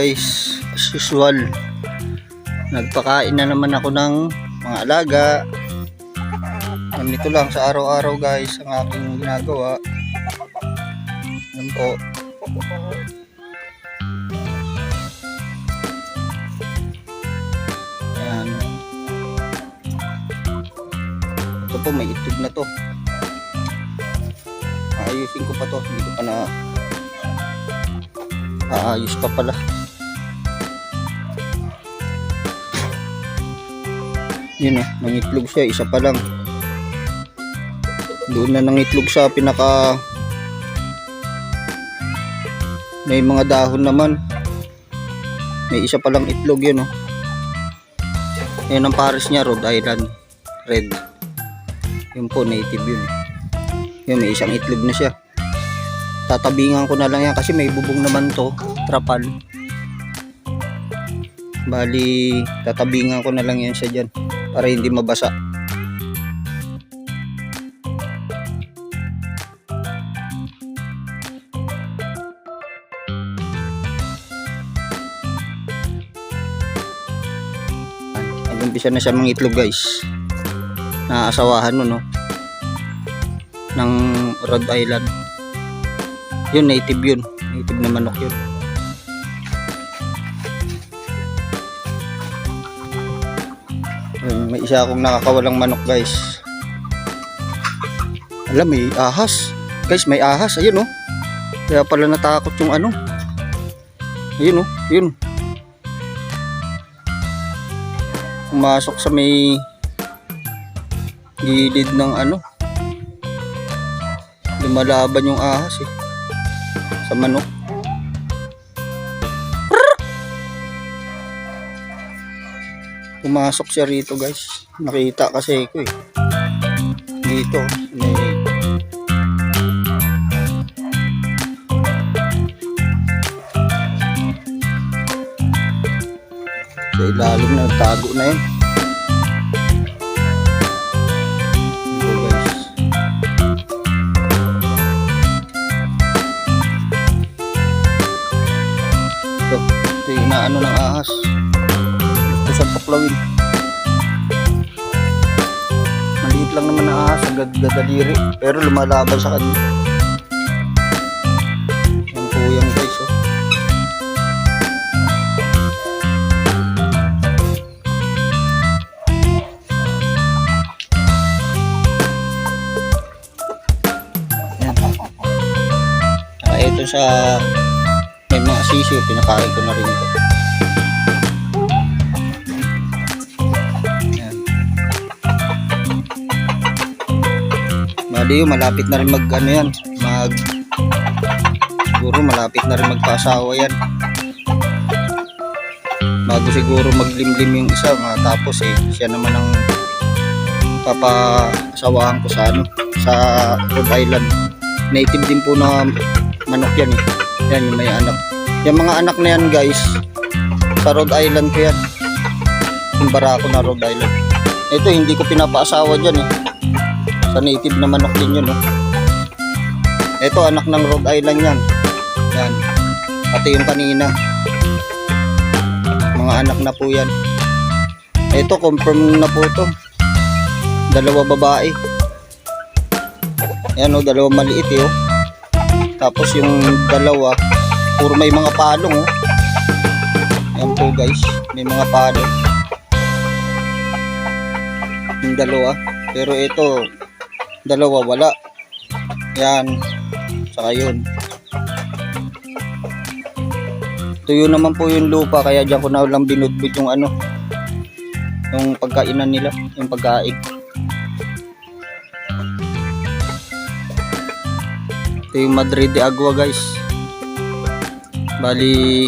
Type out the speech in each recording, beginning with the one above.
Guys, as usual, nagpakain na naman ako ng mga alaga. Ganito lang sa araw-araw guys ang aking ginagawa. Yan po. Yan. Ito po, may itlog na to. Ayusin ko pa to. Ko pa na Aayos pa pala. Yun eh, nangitlog siya, isa pa lang. Doon na nangitlog sa pinaka may mga dahon naman. May isa pa lang itlog yun oh. Yan ang pares niya, Rhode Island. Red. Yun po, native yun. Yun, may isang itlog na siya tatabingan ko na lang yan kasi may bubong naman to trapal bali tatabingan ko na lang yan siya dyan para hindi mabasa. Nag-umpisa na siya mga itlog guys. Naasawahan mo no? Ng Rhode Island. Yun native yun. Native na manok yun Yun, may isa akong nakakawalang manok guys. Alam may ahas. Guys may ahas. Ayun oh. Kaya pala natakot yung ano. Ayun oh. Yun pumasok sa may gilid ng ano. Lumalaban yung ahas eh sa manok. Pumasok siya rito guys. Nakita kasi ko eh. Dito. May... Sa ilalim na tago na yun. Ito ito yung inaano ng ahas. Tuklawin. Maliit lang naman ang ahas, ang gadaliri. Pero lumalaban sa kanya. Yan po yan guys. Oh. Ah, ito sa may mga sisiyo, pinakain ko na rin ito. Yun, malapit na rin mag ano yan, mag siguro malapit na rin magpasawa yan. Bago siguro maglimlim yung isa, tapos eh, siya naman ang papasawahan ko sa ano, sa Rhode Island. Native din po na manok yan eh. Yan yung may anak. Yung mga anak na yan guys, sa Rhode Island ko yan. Yung barako na Rhode Island. Ito hindi ko pinapaasawa dyan eh. Sa native na manok din yun. Oh. Ito anak ng Rhode Island yan. Yan. Pati yung kanina. Mga anak na po yan. Ito confirm na po to. Dalawa babae. Ayan o, dalawa maliit eh oh. Tapos yung dalawa, puro may mga palong oh. Ayan po guys, may mga palong. Yung dalawa. Pero ito, dalawa wala. Yan. Saka yun. Tuyo naman po yung lupa, kaya dyan ko na lang binudbud yung ano, yung pagkainan nila, yung pagkain. Ito yung Madrid de Agua guys. Bali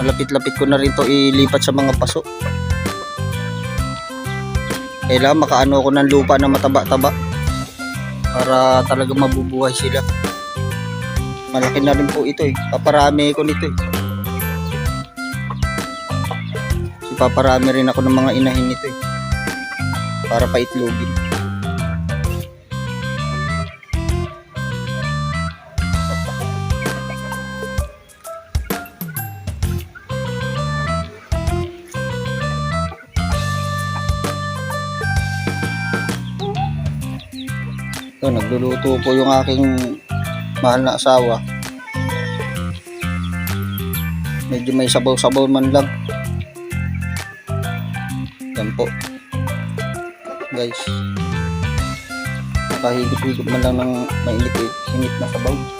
malapit-lapit ko na rin to ilipat sa mga paso. Kailangan makaano ako ng lupa na mataba-taba para talaga mabubuhay sila. Malaki na rin po ito eh. Paparami ko nito eh. Si paparami rin ako ng mga inahin nito eh. Para paitlogin. Ito, nagluluto po yung aking mahal na asawa. Medyo may sabaw-sabaw man lang. Yan po. Guys. Nakahigit-higit man lang ng mainit-init na sabaw.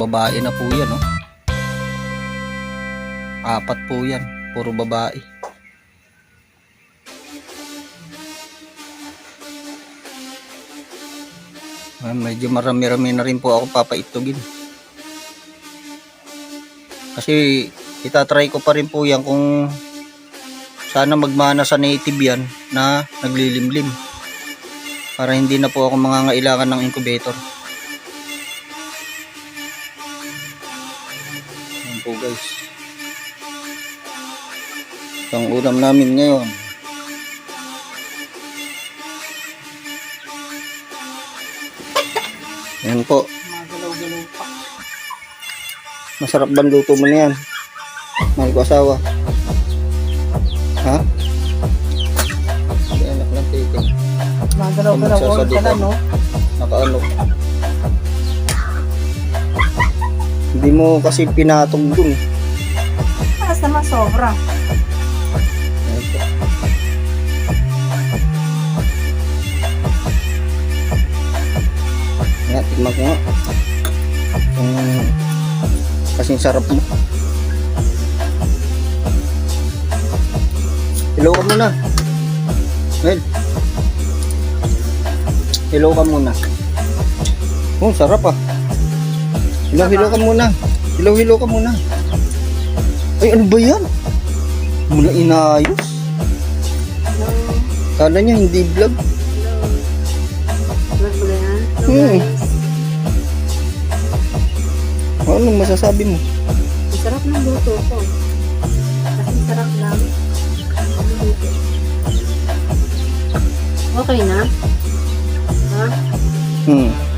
Babae na po yan, oh. Apat po yan, puro babae. Ah, medyo marami-rami na rin po ako papaitugin. Kasi itatry ko pa rin po yan kung sana magmana sa native yan na naglilimlim. Para hindi na po ako mangangailangan ng incubator. Yan po guys. Ang ulam namin ngayon. Yan po. Masarap ba ang luto mo na yan? Mahal ko asawa. Ha? Hindi anak lang tikin. Magalaw-galaw ko ka na, no? Nakaano. Hindi mo kasi pinatong dun. Taas naman sobra. Ayan tignan ko nga. Kung kasing sarap mo. Hello ka muna. Mel. Hello ka muna. Oh, sarap ah. Hello ka muna. Hello ka muna. Ay, ano ba yan? Mula inayos. Kala niya hindi vlog. Vlog mo na yan? Hmm. Anong masasabi mo? Ang sarap ng luto ko. Kasi sarap lang. Okay na? Ha? Hmm.